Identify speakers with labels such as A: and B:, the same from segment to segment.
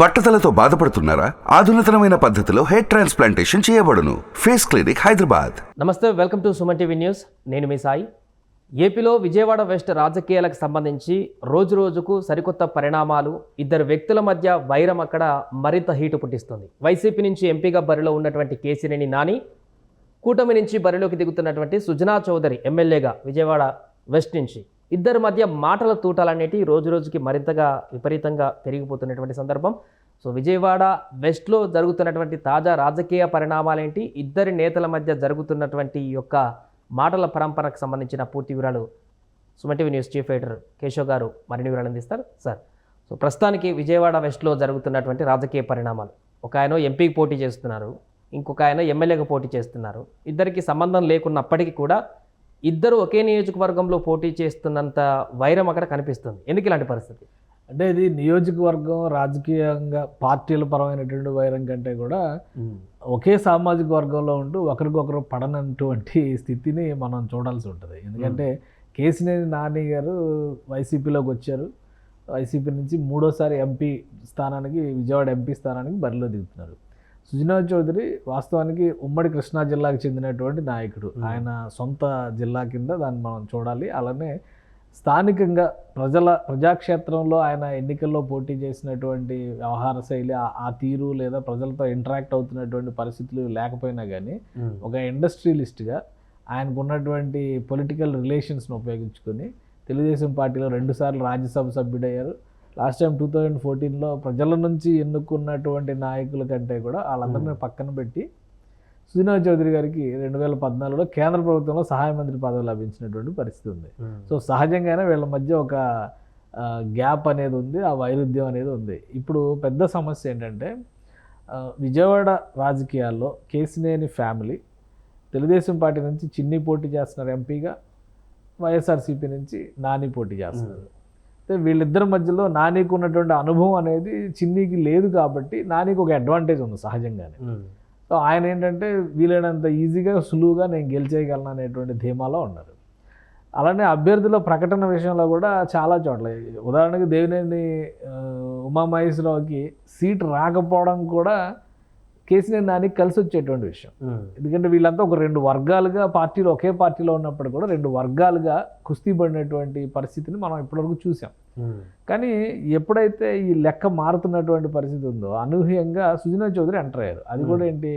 A: బట్టతలతో బాధపడుతున్నారా? ఆధునితనమైన పద్ధతిలో హెయిర్ ట్రాన్స్ప్లాంటేషన్ చేయబడును. Face clinic Hyderabad.
B: నమస్తే welcome to Suman TV news. నేను మీ సాయి. ఏపీలో విజయవాడ వెస్ట్ రాజకీయాలకు సంబంధించి రోజు రోజుకు సరికొత్త పరిణామాలు ఇద్దరు వ్యక్తుల మధ్య వైరం అక్కడ మరింత హీటు పుట్టిస్తుంది. వైసీపీ నుంచి ఎంపీగా బరిలో ఉన్నటువంటి కేసీనేని నాని కూటమి నుంచి బరిలోకి దిగుతున్నటువంటి సుజనా చౌదరి ఎమ్మెల్యేగా విజయవాడ వెస్ట్ నుంచి. ఇద్దరి మధ్య మాటల తూటాలనేటి రోజు రోజుకి మరింతగా విపరీతంగా పెరిగిపోతున్నటువంటి సందర్భం. సో విజయవాడ వెస్ట్లో జరుగుతున్నటువంటి తాజా రాజకీయ పరిణామాలేంటి? ఇద్దరి నేతల మధ్య జరుగుతున్నటువంటి ఈ యొక్క మాటల పరంపరకు సంబంధించిన పూర్తి వివరాలు Suman TV news chief editor Keshav గారు మరిన్ని వివరాలు అందిస్తారు. సార్ సో ప్రస్తుతానికి విజయవాడ వెస్ట్లో జరుగుతున్నటువంటి రాజకీయ పరిణామాలు. ఒక ఆయన ఎంపీకి పోటీ చేస్తున్నారు ఇంకొక ఆయన ఎమ్మెల్యేగా పోటీ చేస్తున్నారు. ఇద్దరికి సంబంధం లేకున్నప్పటికీ కూడా ఇద్దరు ఒకే నియోజకవర్గంలో పోటీ చేస్తున్నంత వైరం అక్కడ కనిపిస్తుంది. ఎందుకు ఇలాంటి పరిస్థితి?
C: అంటే ఇది నియోజకవర్గం రాజకీయంగా పార్టీల పరమైనటువంటి వైరం కంటే కూడా ఒకే సామాజిక వర్గంలో ఉంటూ ఒకరికొకరు పడనటువంటి స్థితిని మనం చూడాల్సి ఉంటుంది. ఎందుకంటే కేసినేని నాని గారు వైసీపీలోకి వచ్చారు. వైసీపీ నుంచి మూడోసారి ఎంపీ స్థానానికి విజయవాడ ఎంపీ స్థానానికి బరిలో దిగుతున్నారు. సుజనా చౌదరి వాస్తవానికి ఉమ్మడి కృష్ణా జిల్లాకు చెందినటువంటి నాయకుడు. ఆయన సొంత జిల్లా కింద దాన్ని మనం చూడాలి. అలానే స్థానికంగా ప్రజల ప్రజాక్షేత్రంలో ఆయన ఎన్నికల్లో పోటీ చేసినటువంటి వ్యవహార శైలి ఆ- తీరు లేదా ప్రజలతో ఇంటరాక్ట్ అవుతున్నటువంటి పరిస్థితులు లేకపోయినా కానీ ఒక ఇండస్ట్రియలిస్ట్గా ఆయనకు ఉన్నటువంటి పొలిటికల్ రిలేషన్స్ను ఉపయోగించుకొని తెలుగుదేశం పార్టీలో రెండుసార్లు రాజ్యసభ సభ్యుడయ్యారు. లాస్ట్ టైం టూ థౌజండ్ ఫోర్టీన్లో ప్రజల నుంచి ఎన్నుకున్నటువంటి నాయకుల కంటే కూడా వాళ్ళందరినీ పక్కన పెట్టి సుజనా చౌదరి గారికి రెండు వేల పద్నాలుగులో కేంద్ర ప్రభుత్వంలో సహాయ మంత్రి పదవి లభించినటువంటి పరిస్థితి ఉంది. సో సహజంగానే వీళ్ళ మధ్య ఒక గ్యాప్ అనేది ఉంది ఆ వైరుధ్యం అనేది ఉంది. ఇప్పుడు పెద్ద సమస్య ఏంటంటే విజయవాడ రాజకీయాల్లో కేసినేని ఫ్యామిలీ తెలుగుదేశం పార్టీ నుంచి చిన్ని పోటీ చేస్తున్నారు ఎంపీగా వైఎస్ఆర్సీపీ నుంచి నాని పోటీ చేస్తున్నారు. అయితే వీళ్ళిద్దరి మధ్యలో నానికి ఉన్నటువంటి అనుభవం అనేది చిన్నీకి లేదు కాబట్టి నానికి ఒక అడ్వాంటేజ్ ఉంది సహజంగానే. సో ఆయన ఏంటంటే వీలైనంత ఈజీగా సులువుగా నేను గెలిచేయగలను అనేటువంటి ధీమాలో ఉన్నారు. అలానే అభ్యర్థుల ప్రకటన విషయంలో కూడా చాలా చోట్ల. ఉదాహరణకి దేవినేని ఉమామహేశ్వరరావుకి సీట్ రాకపోవడం కూడా కేసీఆర్ నానికి కలిసి వచ్చేటువంటి విషయం. ఎందుకంటే వీళ్ళంతా ఒక రెండు వర్గాలుగా పార్టీలో ఒకే పార్టీలో ఉన్నప్పుడు కూడా రెండు వర్గాలుగా కుస్తీ పడినటువంటి పరిస్థితిని మనం ఇప్పటివరకు చూసాం. కానీ ఎప్పుడైతే ఈ లెక్క మారుతున్నటువంటి పరిస్థితి ఉందో అనూహ్యంగా సుజనా చౌదరి ఎంటర్ అయ్యారు. అది కూడా ఏంటి?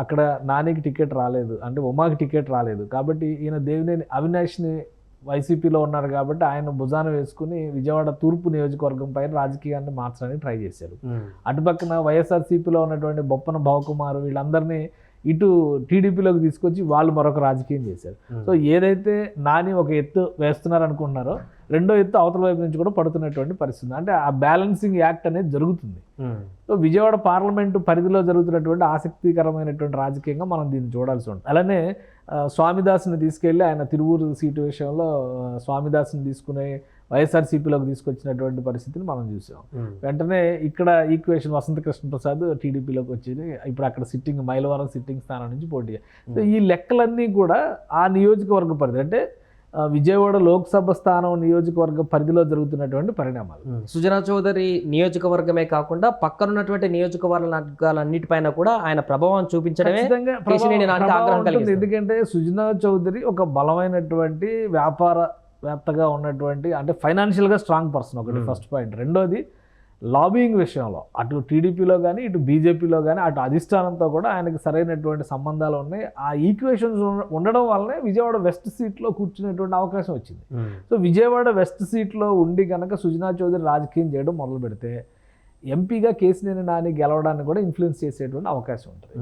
C: అక్కడ నానికి టికెట్ రాలేదు అంటే ఉమాకి టికెట్ రాలేదు. కాబట్టి ఈయన దేవినేని అవినాష్ని వైసీపీలో ఉన్నారు కాబట్టి ఆయన భుజాన వేసుకుని విజయవాడ తూర్పు నియోజకవర్గం పైన రాజకీయాన్ని మార్చడానికి ట్రై చేశారు. అటుపక్కన వైఎస్ఆర్సీపీలో ఉన్నటువంటి బొప్పన భవకుమార్ వీళ్ళందరినీ ఇటు టీడీపీలోకి తీసుకొచ్చి వాళ్ళు మరొక రాజకీయం చేశారు. సో ఏదైతే నాని ఒక ఎత్తు వేస్తున్నారు అనుకుంటున్నారో రెండో ఎత్తు అవతల వైపు నుంచి కూడా పడుతున్నటువంటి పరిస్థితి. అంటే ఆ బ్యాలెన్సింగ్ యాక్ట్ అనేది జరుగుతుంది. సో విజయవాడ పార్లమెంటు పరిధిలో జరుగుతున్నటువంటి ఆసక్తికరమైనటువంటి రాజకీయంగా మనం దీన్ని చూడాల్సి ఉంటుంది. అలానే స్వామిదాస్ని తీసుకెళ్ళి ఆయన తిరువూరు సీటు విషయంలో స్వామిదాస్ని తీసుకుని వైఎస్ఆర్సీపీలోకి తీసుకొచ్చినటువంటి పరిస్థితిని మనం చూసాం. వెంటనే ఇక్కడ ఈక్వేషన్ వసంత కృష్ణ ప్రసాద్ టీడీపీలోకి వచ్చింది ఇప్పుడు అక్కడ సిట్టింగ్ మైలవరం సిట్టింగ్ స్థానం నుంచి పోటీ సో ఈ లెక్కలన్నీ కూడా ఆ నియోజకవర్గ పరిధి అంటే విజయవాడ లోక్సభ స్థానం నియోజకవర్గ పరిధిలో జరుగుతున్నటువంటి పరిణామాలు
B: సుజనా చౌదరి నియోజకవర్గమే కాకుండా పక్కనున్నటువంటి నియోజకవర్గాలన్నిటిపైన కూడా ఆయన ప్రభావం చూపించడమే.
C: ఎందుకంటే సుజనా చౌదరి ఒక బలమైనటువంటి వ్యాపారవేత్తగా ఉన్నటువంటి అంటే ఫైనాన్షియల్గా స్ట్రాంగ్ పర్సన్ ఒకటి. ఫస్ట్ పాయింట్ రెండోది లాబింగ్ విషయంలో అటు టీడీపీలో కానీ ఇటు బీజేపీలో కానీ అటు అధిష్టానంతో కూడా ఆయనకి సరైనటువంటి సంబంధాలు ఉన్నాయి. ఆ ఈక్వేషన్స్ ఉండడం వల్లనే విజయవాడ వెస్ట్ సీట్లో కూర్చునేటువంటి అవకాశం వచ్చింది. సో విజయవాడ వెస్ట్ సీట్లో ఉండి కనుక సుజనా చౌదరి రాజకీయం చేయడం మొదలు పెడితే ఎంపీగా కేసినేని నాని గెలవడానికి కూడా ఇన్ఫ్లుయెన్స్ చేసేటువంటి అవకాశం ఉంటుంది.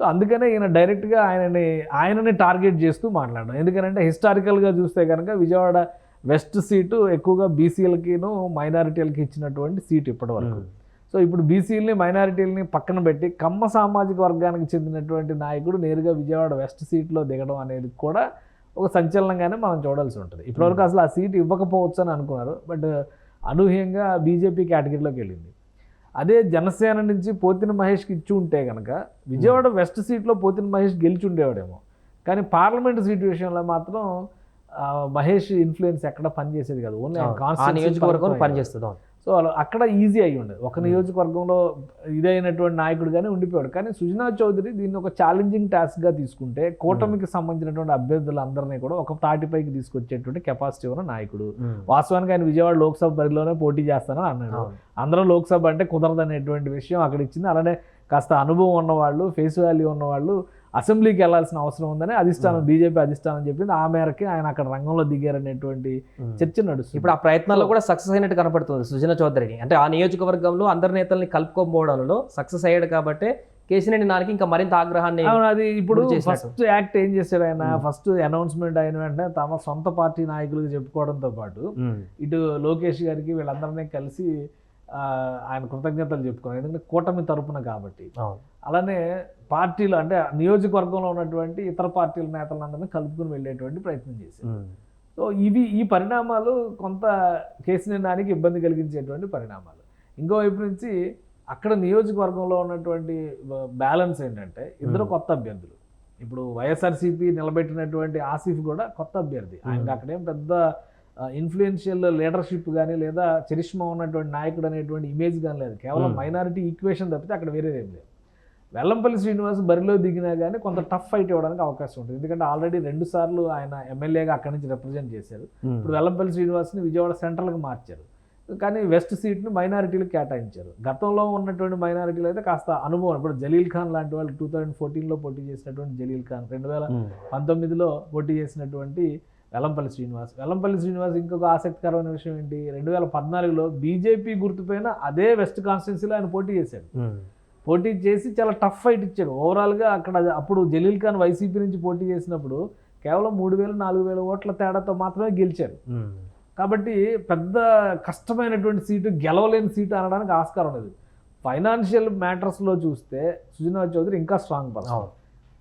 C: సో అందుకనే ఈయన డైరెక్ట్గా ఆయనని ఆయనని టార్గెట్ చేస్తూ మాట్లాడడం. ఎందుకంటే హిస్టారికల్గా చూస్తే కనుక విజయవాడ వెస్ట్ సీటు ఎక్కువగా బీసీలకిను మైనారిటీలకి ఇచ్చినటువంటి సీట్ ఇప్పటివరకు. సో ఇప్పుడు బీసీలని మైనారిటీలని పక్కన పెట్టి కమ్మ సామాజిక వర్గానికి చెందినటువంటి నాయకుడు నేరుగా విజయవాడ వెస్ట్ సీట్లో దిగడం అనేది కూడా ఒక సంచలనంగానే మనం చూడాల్సి ఉంటుంది. ఇప్పటివరకు అసలు ఆ సీట్ ఇవ్వకపోవచ్చు అని అనుకున్నారు. బట్ అనూహ్యంగా బీజేపీ కేటగిరీలోకి వెళ్ళింది. అదే జనసేన నుంచి పోతిన మహేష్కి ఇచ్చి ఉంటే కనుక విజయవాడ వెస్ట్ సీట్లో పోతిన మహేష్ గెలిచి ఉండేవాడేమో. కానీ పార్లమెంట్ సీట్ విషయంలో మాత్రం మహేష్ ఇన్ఫ్లుయెన్స్ ఎక్కడ పనిచేసేది కాదు. ఓన్లీ
B: నియోజకవర్గం పనిచేస్తుంది.
C: సో అలా అక్కడ ఈజీ అయ్యి ఉండేది. ఒక నియోజకవర్గంలో ఇదైనటువంటి నాయకుడుగానే ఉండిపోయాడు. కానీ సుజనా చౌదరి దీన్ని ఒక ఛాలెంజింగ్ టాస్క్గా తీసుకుంటే కూటమికి సంబంధించినటువంటి అభ్యర్థులందరినీ కూడా ఒక తాటిపైకి తీసుకొచ్చేటువంటి కెపాసిటీ ఉన్న నాయకుడు. వాస్తవానికి ఆయన విజయవాడ లోక్సభ పరిధిలోనే పోటీ చేస్తానని అన్నాడు. అందరూ లోక్సభ అంటే కుదరదనేటువంటి విషయం అక్కడ ఇచ్చింది. అలానే కాస్త అనుభవం ఉన్నవాళ్ళు ఫేస్ వాల్యూ ఉన్నవాళ్ళు అసెంబ్లీకి వెళ్ళాల్సిన అవసరం ఉందని అధిష్టానం బీజేపీ అధిష్టానం చెప్పింది. ఆ మేరకి ఆయన అక్కడ రంగంలో దిగారనేటువంటి చర్చ నడుస్తుంది.
B: ఇప్పుడు ఆ ప్రయత్నాల్లో కూడా సక్సెస్ అయినట్టు కనపడుతుంది సుజన చౌదరిని అంటే ఆ నియోజకవర్గంలో అందరి నేతల్ని కలుపుకోకపోవడంలో సక్సెస్ అయ్యాడు కాబట్టి కేసినేని నానికి ఇంకా మరింత ఆగ్రహాన్ని
C: అది ఇప్పుడు. ఫస్ట్ యాక్ట్ ఏం చేశాడు ఆయన? ఫస్ట్ అనౌన్స్మెంట్ అయిన వెంటనే తమ సొంత పార్టీ నాయకులకు చెప్పుకోవడంతో పాటు. ఇటు లోకేష్ గారికి వీళ్ళందరినీ కలిసి ఆయన కృతజ్ఞతలు చెప్పుకున్నారు ఎందుకంటే కూటమి తరపున కాబట్టి. అలానే పార్టీలు అంటే నియోజకవర్గంలో ఉన్నటువంటి ఇతర పార్టీల నేతలందరినీ కలుపుకుని వెళ్ళేటువంటి ప్రయత్నం చేశారు. సో ఇవి ఈ పరిణామాలు కొంత కేసీఆర్ నానికి ఇబ్బంది కలిగించేటువంటి పరిణామాలు. ఇంకోవైపు నుంచి అక్కడ నియోజకవర్గంలో ఉన్నటువంటి బ్యాలెన్స్ ఏంటంటే ఇద్దరు కొత్త అభ్యర్థులు. ఇప్పుడు వైఎస్ఆర్సీపీ నిలబెట్టినటువంటి ఆసిఫ్ కూడా కొత్త అభ్యర్థి. ఆయనకి అక్కడేం పెద్ద ఇన్ఫ్లుయెన్షియల్ లీడర్షిప్ కానీ లేదా చరిష్మా ఉన్నటువంటి నాయకుడు అనేటువంటి ఇమేజ్ కానీ లేదు. కేవలం
B: Hmm.
C: మైనారిటీ ఈక్వేషన్ తప్పితే అక్కడ వేరేదేం లేదు. వెల్లంపల్లి శ్రీనివాస్ బరిలో దిగినా కానీ కొంత టఫ్ ఫైట్ ఇవ్వడానికి అవకాశం ఉంటుంది. ఎందుకంటే ఆల్రెడీ రెండు సార్లు ఆయన ఎమ్మెల్యేగా అక్కడి నుంచి రిప్రజెంట్ చేశారు.
B: ఉమ్.
C: ఇప్పుడు వెల్లంపల్లి శ్రీనివాస్ని విజయవాడ సెంట్రల్కి మార్చారు. కానీ వెస్ట్ సీట్ని మైనారిటీలకు కేటాయించారు. గతంలో ఉన్నటువంటి మైనారిటీలు అయితే కాస్త అనుభవం. ఇప్పుడు జలీల్ ఖాన్ లాంటి వాళ్ళు టూ థౌజండ్ ఫోర్టీన్లో పోటీ చేసినటువంటి జలీల్ ఖాన్ రెండు వేల
B: ఉమ్.
C: పంతొమ్మిదిలో పోటీ చేసినటువంటి వెల్లంపల్లి శ్రీనివాస్. వెల్లంపల్లి శ్రీనివాస్ ఇంకొక ఆసక్తికరమైన విషయం ఏంటి? రెండు వేల పద్నాలుగులో బీజేపీ గుర్తుపైన అదే వెస్ట్ కాన్స్టిట్యున్సీలో ఆయన పోటీ చేశాడు.
B: ఉమ్.
C: పోటీ చేసి చాలా టఫ్ ఫైట్ ఇచ్చాడు. ఓవరాల్గా అక్కడ అప్పుడు జలీల్ ఖాన్ వైసీపీ నుంచి పోటీ చేసినప్పుడు కేవలం మూడు వేలు నాలుగు వేల ఓట్ల తేడాతో మాత్రమే గెలిచారు.
B: ఉమ్.
C: కాబట్టి పెద్ద కష్టమైనటువంటి సీటు గెలవలేని సీటు అనడానికి ఆస్కారం లేదు ఫైనాన్షియల్ మ్యాటర్స్లో చూస్తే సుజనా చౌదరి ఇంకా స్ట్రాంగ్ పర్సన్.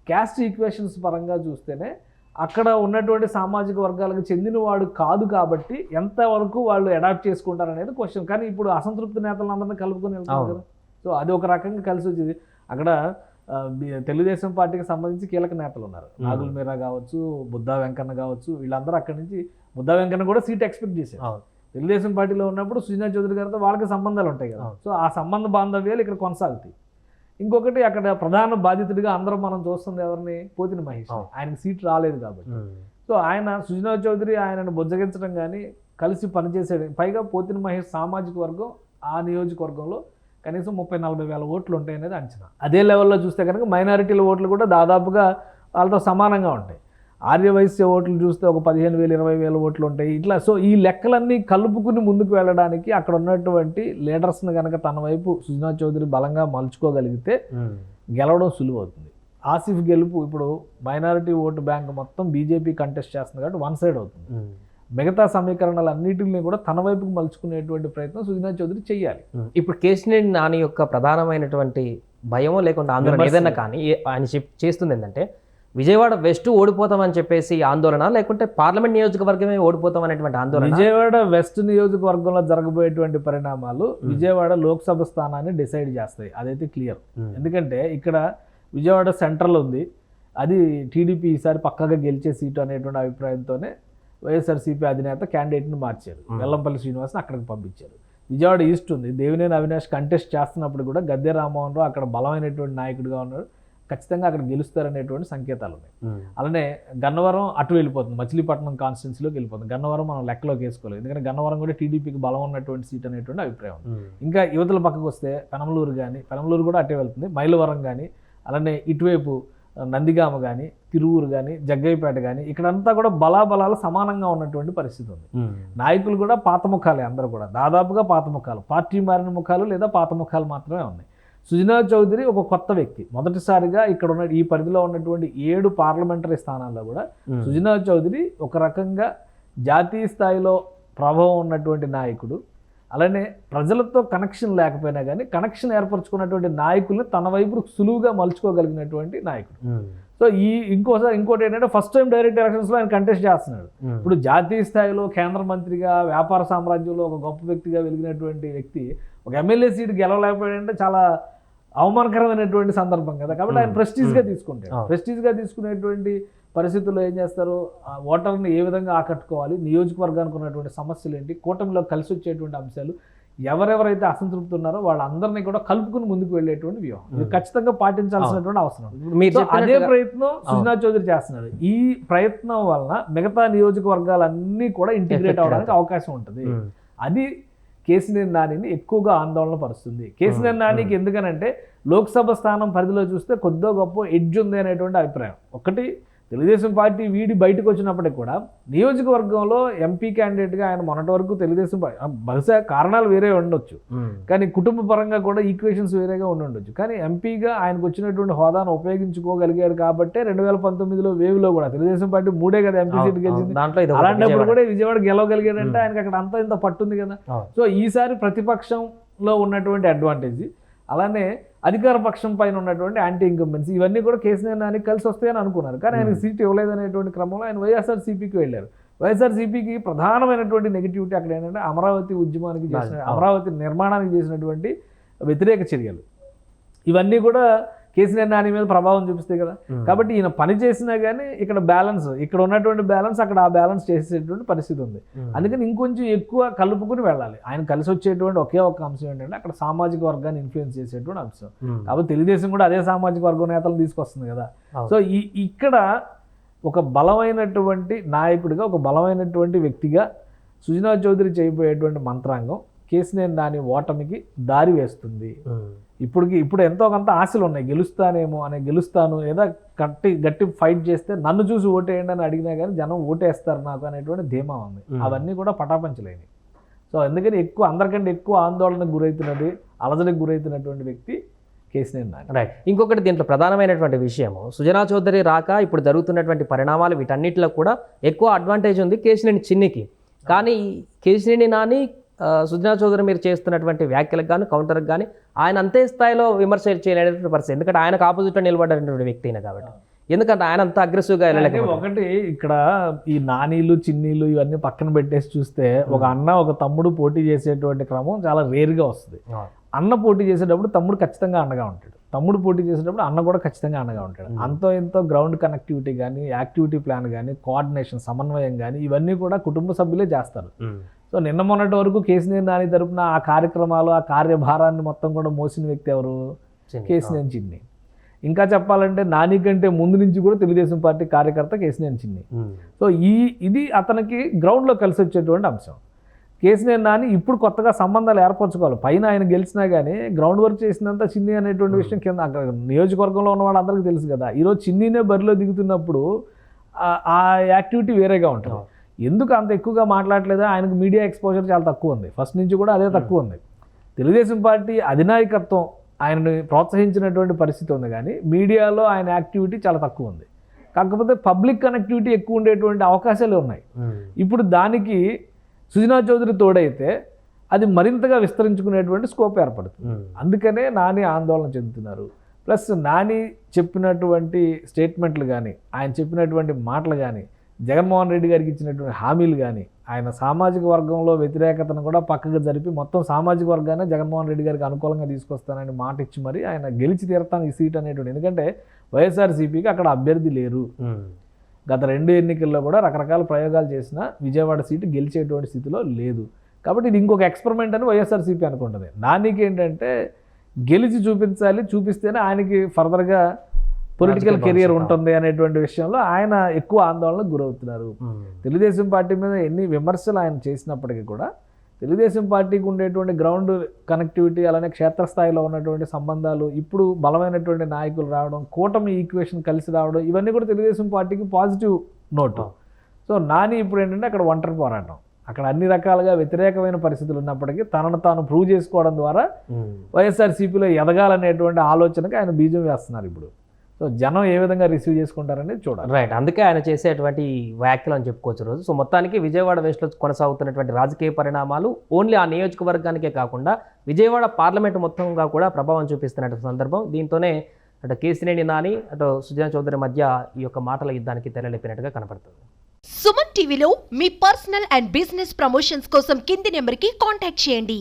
C: క్యాస్ట్ ఈక్వేషన్స్ పరంగా చూస్తేనే అక్కడ ఉన్నటువంటి సామాజిక వర్గాలకు చెందినవాడు కాదు కాబట్టి ఎంతవరకు వాళ్ళు అడాప్ట్ చేసుకుంటారు అనేది క్వశ్చన్ కానీ ఇప్పుడు అసంతృప్తి నేతలందరినీ కలుపుకొని వెళ్తారు. కదా సో అది ఒక రకంగా కలిసి వచ్చింది అక్కడ తెలుగుదేశం పార్టీకి సంబంధించి కీలక నేతలు ఉన్నారు. నాగుల్ మీరా కావచ్చు బుద్ధా వెంకన్న కావచ్చు వీళ్ళందరూ అక్కడి నుంచి బుద్ధా వెంకన్న కూడా సీట్ ఎక్స్పెక్ట్ చేశారు. తెలుగుదేశం పార్టీలో ఉన్నప్పుడు సుజనా చౌదరి గారితో వాళ్ళకి సంబంధాలు ఉంటాయి కదా. సో ఆ సంబంధ బాంధవ్యాలు ఇక్కడ కొనసాగుతాయి ఇంకొకటి అక్కడ ప్రధాన బాధితుడిగా అందరం మనం చూస్తుంది ఎవరిని? పోతిన మహేష్. ఆయనకి సీట్ రాలేదు కాబట్టి. సో ఆయన సుజనా చౌదరి ఆయనను బుజ్జగించడం కానీ కలిసి పనిచేసేది పైగా పోతిన మహేష్ సామాజిక వర్గం ఆ నియోజకవర్గంలో కనీసం ముప్పై నలభై వేల ఓట్లు ఉంటాయి అనేది అంచనా. అదే లెవెల్లో చూస్తే కనుక మైనారిటీల ఓట్లు కూడా దాదాపుగా వాళ్ళతో సమానంగా ఉంటాయి. ఆర్యవైశ్య ఓట్లు చూస్తే ఒక పదిహేను వేలు ఇరవై వేల ఓట్లు ఉంటాయి ఇట్లా సో ఈ లెక్కలన్నీ కలుపుకుని ముందుకు వెళ్ళడానికి అక్కడ ఉన్నటువంటి లీడర్స్ని కనుక తన వైపు సుజనా చౌదరి బలంగా మలుచుకోగలిగితే
B: ఉమ్.
C: గెలవడం సులువు అవుతుంది ఆసిఫ్ గెలుపు ఇప్పుడు మైనారిటీ ఓటు బ్యాంక్ మొత్తం బీజేపీ కంటెస్ట్ చేస్తుంది కాబట్టి వన్ సైడ్ అవుతుంది
B: ఉమ్.
C: మిగతా సమీకరణాలు అన్నిటిని కూడా తన వైపుకు మలుచుకునేటువంటి ప్రయత్నం సుజనా చౌదరి చేయాలి
B: ఉమ్. ఇప్పుడు కేసినేని నాని యొక్క ప్రధానమైనటువంటి భయమో లేకుండా ఆందోళన. ఏదైనా కానీ ఆయన చెప్- చేస్తుంది ఏంటంటే విజయవాడ వెస్ట్ ఓడిపోతామని చెప్పేసి ఆందోళన లేకుంటే పార్లమెంట్ నియోజకవర్గమే ఓడిపోతాం అనేటువంటి ఆందోళన?
C: విజయవాడ వెస్ట్ నియోజకవర్గంలో జరగబోయేటువంటి పరిణామాలు విజయవాడ లోక్సభ స్థానాన్ని డిసైడ్ చేస్తాయి. అదైతే క్లియర్.
B: ఉమ్.
C: ఎందుకంటే ఇక్కడ విజయవాడ సెంట్రల్ ఉంది. అది టీడీపీ ఈసారి పక్కగా గెలిచే సీటు అనేటువంటి అభిప్రాయంతోనే వైఎస్ఆర్సీపీ అధినేత క్యాండిడేట్ని మార్చారు.
B: Hmm.
C: వెల్లంపల్లి శ్రీనివాస్ని అక్కడికి పంపించారు. విజయవాడ ఈస్ట్ ఉంది. దేవినేని అవినాష్ కంటెస్ట్ చేస్తున్నప్పుడు కూడా గద్దె రామ్మోహన్ రావు అక్కడ బలమైనటువంటి నాయకుడిగా ఉన్నాడు. ఖచ్చితంగా అక్కడ గెలుస్తారనేటువంటి సంకేతాలు ఉన్నాయి. అలానే గన్నవరం అటు వెళ్ళిపోతుంది మచిలీపట్నం కాన్స్టిట్యున్సీలోకి వెళ్ళిపోతుంది. గన్నవరం మనం లెక్కలోకి వేసుకోలేదు ఎందుకంటే గన్నవరం కూడా టీడీపీకి బలం ఉన్నటువంటి సీట్ అనేటువంటి అభిప్రాయం. ఇంకా యువతల పక్కకు వస్తే పెనమలూరు కానీ పెనమలూరు కూడా అట్టే వెళ్తుంది. మైలవరం కానీ అలానే ఇటువైపు నందిగామ కానీ తిరువురు కానీ జగ్గయ్యపేట కానీ ఇక్కడంతా కూడా బలాబలాలు సమానంగా ఉన్నటువంటి పరిస్థితి ఉంది. నాయకులు కూడా పాత ముఖాలే అందరూ కూడా. దాదాపుగా పాత ముఖాలు. పార్టీ మారిన ముఖాలు లేదా పాత ముఖాలు మాత్రమే ఉన్నాయి. సుజనా చౌదరి ఒక కొత్త వ్యక్తి మొదటిసారిగా ఇక్కడ ఉన్న ఈ పరిధిలో ఉన్నటువంటి ఏడు పార్లమెంటరీ స్థానాల్లో కూడా. సుజనా చౌదరి ఒక రకంగా జాతీయ స్థాయిలో ప్రభావం ఉన్నటువంటి నాయకుడు అలానే ప్రజలతో కనెక్షన్ లేకపోయినా కానీ కనెక్షన్ ఏర్పరచుకున్నటువంటి నాయకుల్ని తన వైపు సులువుగా మలుచుకోగలిగినటువంటి నాయకుడు. సో ఈ ఇంకోసారి ఇంకోటి ఏంటంటే ఫస్ట్ టైం డైరెక్ట్ ఎలక్షన్స్లో ఆయన కంటెస్ట్ చేస్తున్నాడు
B: ఉమ్.
C: ఇప్పుడు జాతీయ స్థాయిలో కేంద్ర మంత్రిగా వ్యాపార సామ్రాజ్యంలో ఒక గొప్ప వ్యక్తిగా వెలిగినటువంటి వ్యక్తి ఒక ఎమ్మెల్యే సీట్ గెలవలేకపోయాడంటే చాలా అవమానకరమైనటువంటి సందర్భం కదా కాబట్టి ఆయన
B: Hmm.
C: ప్రెస్టీజ్గా
B: Hmm.
C: తీసుకుంటాడు
B: అవును.
C: ప్రెస్టీజ్గా తీసుకునేటువంటి పరిస్థితుల్లో ఏం చేస్తారు ఆ ఓటర్ని ఏ విధంగా ఆకట్టుకోవాలి నియోజకవర్గానికి ఉన్నటువంటి సమస్యలు ఏంటి కూటమిలో కలిసి వచ్చేటువంటి అంశాలు ఎవరెవరైతే అసంతృప్తి ఉన్నారో వాళ్ళందరినీ కూడా కలుపుకుని ముందుకు వెళ్ళేటువంటి వ్యూహం. ఇది ఖచ్చితంగా పాటించాల్సినటువంటి అవసరం.
B: మీరు
C: అదే ప్రయత్నం సుజనా చౌదరి చేస్తున్నారు ఈ ప్రయత్నం వలన మిగతా నియోజకవర్గాలన్నీ కూడా ఇంటిగ్రేట్ అవడానికి అవకాశం ఉంటుంది. అది కేసీఆర్ నానిని ఎక్కువగా ఆందోళన పరుస్తుంది. కేసీఆర్ నానికి ఎందుకనంటే లోక్సభ స్థానం పరిధిలో చూస్తే కొద్దో గొప్ప ఎడ్జ్ ఉంది అనేటువంటి అభిప్రాయం. ఒకటి తెలుగుదేశం పార్టీ వీడి బయటకు వచ్చినప్పటికి కూడా నియోజకవర్గంలో ఎంపీ క్యాండిడేట్గా ఆయన మొన్నటి వరకు తెలుగుదేశం బహుశా కారణాలు వేరే ఉండొచ్చు. కానీ కుటుంబ పరంగా కూడా ఈక్వేషన్స్ వేరేగా ఉండి ఉండొచ్చు కానీ ఎంపీగా ఆయనకు వచ్చినటువంటి హోదాను ఉపయోగించుకోగలిగాడు కాబట్టే రెండు వేల పంతొమ్మిదిలో వేవ్లో కూడా తెలుగుదేశం పార్టీ మూడే కదా ఎంపీ సీట్ గెలిచింది అలాంటప్పుడు. కూడా విజయవాడ గెలవగలిగాడంటే. ఆయనకి అక్కడ అంత ఇంత పట్టుంది కదా. సో ఈసారి ప్రతిపక్షంలో ఉన్నటువంటి అడ్వాంటేజ్ అలానే అధికార పక్షం పైన ఉన్నటువంటి యాంటీ ఇన్కంబెన్సీ ఇవన్నీ కూడా కేసీఆర్ నానికి కలిసి వస్తాయని అనుకున్నారు. కానీ ఆయనకి సీట్ ఇవ్వలేదనేటువంటి క్రమంలో ఆయన వైఎస్ఆర్ సిపికి వెళ్ళారు. వైఎస్ఆర్ సిపికి ప్రధానమైనటువంటి నెగిటివిటీ అక్కడ ఏంటంటే అమరావతి ఉద్యమానికి చేసిన. అమరావతి నిర్మాణానికి చేసినటువంటి వ్యతిరేక చర్యలు. ఇవన్నీ కూడా కేసీఆర్ నాని మీద ప్రభావం చూపిస్తాయి కదా. కాబట్టి ఈయన పని చేసినా కానీ ఇక్కడ బ్యాలెన్స్ ఇక్కడ ఉన్నటువంటి బ్యాలెన్స్ అక్కడ ఆ బ్యాలెన్స్ చేసేటువంటి పరిస్థితి ఉంది. అందుకని ఇంకొంచెం ఎక్కువ కలుపుకుని వెళ్ళాలి ఆయన కలిసి వచ్చేటువంటి ఒకే ఒక అంశం ఏంటంటే అక్కడ సామాజిక వర్గాన్ని ఇన్ఫ్లుయెన్స్ చేసేటువంటి అంశం. కాబట్టి తెలుగుదేశం కూడా అదే సామాజిక వర్గం నేతలు తీసుకొస్తుంది కదా. సో ఈ ఇక్కడ ఒక బలమైనటువంటి నాయకుడిగా ఒక బలమైనటువంటి వ్యక్తిగా సుజనా చౌదరి చేయబోయేటువంటి మంత్రాంగం కేసీఆర్ నాని ఓటమికి దారి వేస్తుంది. ఇప్పటికి ఇప్పుడు ఎంతో కొంత ఆశలు ఉన్నాయి. గెలుస్తానేమో అనే గెలుస్తాను లేదా గట్టి గట్టి ఫైట్ చేస్తే నన్ను చూసి ఓటేయండి అని అడిగినా కానీ జనం ఓటేస్తారు నాకు అనేటువంటి ధీమా ఉంది. అవన్నీ కూడా పటాపంచలేని సో అందుకని ఎక్కువ అందరికంటే ఎక్కువ ఆందోళనకు గురవుతున్నది అలజడికి గురవుతున్నటువంటి వ్యక్తి కేసీఆర్
B: రైట్ ఇంకొకటి దీంట్లో ప్రధానమైనటువంటి విషయము సుజనా చౌదరి రాక ఇప్పుడు జరుగుతున్నటువంటి పరిణామాలు వీటన్నిటిలో కూడా ఎక్కువ అడ్వాంటేజ్ ఉంది కేశినేని చిన్నికి. కానీ కేశినేని నాని సుజనా చౌదరి మీరు చేస్తున్నటువంటి వ్యాఖ్యలకు కానీ కౌంటర్కి కానీ ఆయన అంతే స్థాయిలో విమర్శ చేయలేనటువంటి పరిస్థితి. ఎందుకంటే ఆయనకు ఆపోజిట్లో నిలబడినటువంటి వ్యక్తి అయిన కాబట్టి. ఎందుకంటే ఆయన అంత అగ్రెసివ్గా వెళ్ళలేకపోతే
C: ఒకటి ఇక్కడ ఈ నానీలు చిన్నీలు ఇవన్నీ పక్కన పెట్టేసి చూస్తే ఒక అన్న ఒక తమ్ముడు పోటీ చేసేటువంటి క్రమం చాలా రేర్గా వస్తుంది. అన్న పోటీ చేసేటప్పుడు తమ్ముడు ఖచ్చితంగా అండగా ఉంటాడు. తమ్ముడు పోటీ చేసేటప్పుడు అన్న కూడా ఖచ్చితంగా అండగా ఉంటాడు. అంతో ఎంతో గ్రౌండ్ కనెక్టివిటీ కానీ యాక్టివిటీ ప్లాన్ కానీ కోఆర్డినేషన్ సమన్వయం కానీ ఇవన్నీ కూడా కుటుంబ సభ్యులే చేస్తారు. సో నిన్న మొన్నటి వరకు కేసీఆర్ నాని తరపున ఆ కార్యక్రమాలు ఆ కార్యభారాన్ని మొత్తం కూడా మోసిన వ్యక్తి ఎవరు. కేసీఆర్ చిన్ని. ఇంకా చెప్పాలంటే నాని కంటే ముందు నుంచి కూడా తెలుగుదేశం పార్టీ కార్యకర్త కేసీఆర్ చిన్ని. సో ఈ ఇది అతనికి గ్రౌండ్లో కలిసి వచ్చేటువంటి అంశం. కేసీఆర్ నాని ఇప్పుడు కొత్తగా సంబంధాలు ఏర్పరచుకోవాలి. పైన ఆయన గెలిచినా కానీ గ్రౌండ్ వర్క్ చేసినంత చిన్ని అనేటువంటి విషయం కింద అక్కడ నియోజకవర్గంలో ఉన్న వాళ్ళందరికీ తెలుసు కదా. ఈరోజు చిన్నీనే బరిలో దిగుతున్నప్పుడు ఆ- ఆ యాక్టివిటీ వేరేగా ఉంటుంది. ఎందుకు అంత ఎక్కువగా మాట్లాడలేదా? ఆయనకు మీడియా ఎక్స్పోజర్ చాలా తక్కువ ఉంది. ఫస్ట్ నుంచి కూడా అదే తక్కువ ఉంది. తెలుగుదేశం పార్టీ అధినాయకత్వం ఆయనని ప్రోత్సహించినటువంటి పరిస్థితి ఉంది కానీ మీడియాలో ఆయన యాక్టివిటీ చాలా తక్కువ ఉంది. కాకపోతే పబ్లిక్ కనెక్టివిటీ ఎక్కువ ఉండేటువంటి అవకాశాలు ఉన్నాయి.
B: ఉమ్.
C: ఇప్పుడు దానికి సుజనా చౌదరి తోడైతే అది మరింతగా విస్తరించుకునేటువంటి స్కోప్ ఏర్పడుతుంది.
B: ఉమ్.
C: అందుకనే నాని ఆందోళన చెందుతున్నారు. ప్లస్ నాని చెప్పినటువంటి స్టేట్మెంట్లు కానీ ఆయన చెప్పినటువంటి మాటలు కానీ జగన్మోహన్ రెడ్డి గారికి ఇచ్చినటువంటి హామీలు కానీ ఆయన సామాజిక వర్గంలో వ్యతిరేకతను కూడా పక్కకు జరిపి మొత్తం సామాజిక వర్గాన్ని జగన్మోహన్ రెడ్డి గారికి అనుకూలంగా తీసుకొస్తానని మాట ఇచ్చి మరి ఆయన గెలిచి తీరతాను ఈ సీట్ అనేటువంటి. ఎందుకంటే వైఎస్ఆర్సీపీకి అక్కడ అభ్యర్థి లేరు. గత రెండు ఎన్నికల్లో కూడా రకరకాల ప్రయోగాలు చేసిన విజయవాడ సీటు గెలిచేటువంటి స్థితిలో లేదు. కాబట్టి ఇది ఇంకొక ఎక్స్పెరిమెంట్ అని వైఎస్ఆర్సీపీ అనుకుంటుంది. నానికి ఏంటంటే గెలిచి చూపించాలి చూపిస్తేనే ఆయనకి ఫర్దర్గా పొలిటికల్ కెరియర్. ఉంటుంది అనేటువంటి విషయంలో ఆయన ఎక్కువ ఆందోళనకు గురవుతున్నారు
B: ఉమ్.
C: తెలుగుదేశం పార్టీ మీద ఎన్ని విమర్శలు ఆయన చేసినప్పటికీ కూడా తెలుగుదేశం పార్టీకి ఉండేటువంటి గ్రౌండ్ కనెక్టివిటీ అలానే క్షేత్రస్థాయిలో ఉన్నటువంటి సంబంధాలు ఇప్పుడు బలమైనటువంటి నాయకులు రావడం కూటమి ఈక్వేషన్ కలిసి రావడం ఇవన్నీ కూడా తెలుగుదేశం పార్టీకి పాజిటివ్ నోట్ సో నాని ఇప్పుడు ఏంటంటే అక్కడ ఒంటరి పోరాటం అక్కడ అన్ని రకాలుగా వ్యతిరేకమైన పరిస్థితులు ఉన్నప్పటికీ తనను తాను ప్రూవ్ చేసుకోవడం ద్వారా
B: ఉమ్.
C: వైఎస్ఆర్సీపీలో ఎదగాలనేటువంటి ఆలోచనకి ఆయన బీజం వేస్తున్నారు ఇప్పుడు సో జనం ఏ విధంగా రిసీవ్ చేసుకుంటారనేది చూడాలి.
B: రైట్ అందుకే ఆయన చేసేటువంటి వ్యాఖ్యలు అని చెప్పుకోవచ్చు రోజు. సో మొత్తానికి విజయవాడ వెస్ట్లో కొనసాగుతున్నటువంటి రాజకీయ పరిణామాలు ఓన్లీ ఆ నియోజకవర్గానికే కాకుండా విజయవాడ పార్లమెంట్ మొత్తంగా కూడా ప్రభావం చూపిస్తున్నటువంటి సందర్భం. దీంతోనే అటు కేసినేని నాని అటు సుజనా చౌదరి మధ్య ఈ యొక్క మాటల యుద్ధానికి తెరలేపినట్టుగా కనపడుతుంది.
D: సుమన్ టీవీలో మీ పర్సనల్ అండ్ బిజినెస్ ప్రమోషన్స్ కోసం కింది నెంబర్కి కాంటాక్ట్ చేయండి.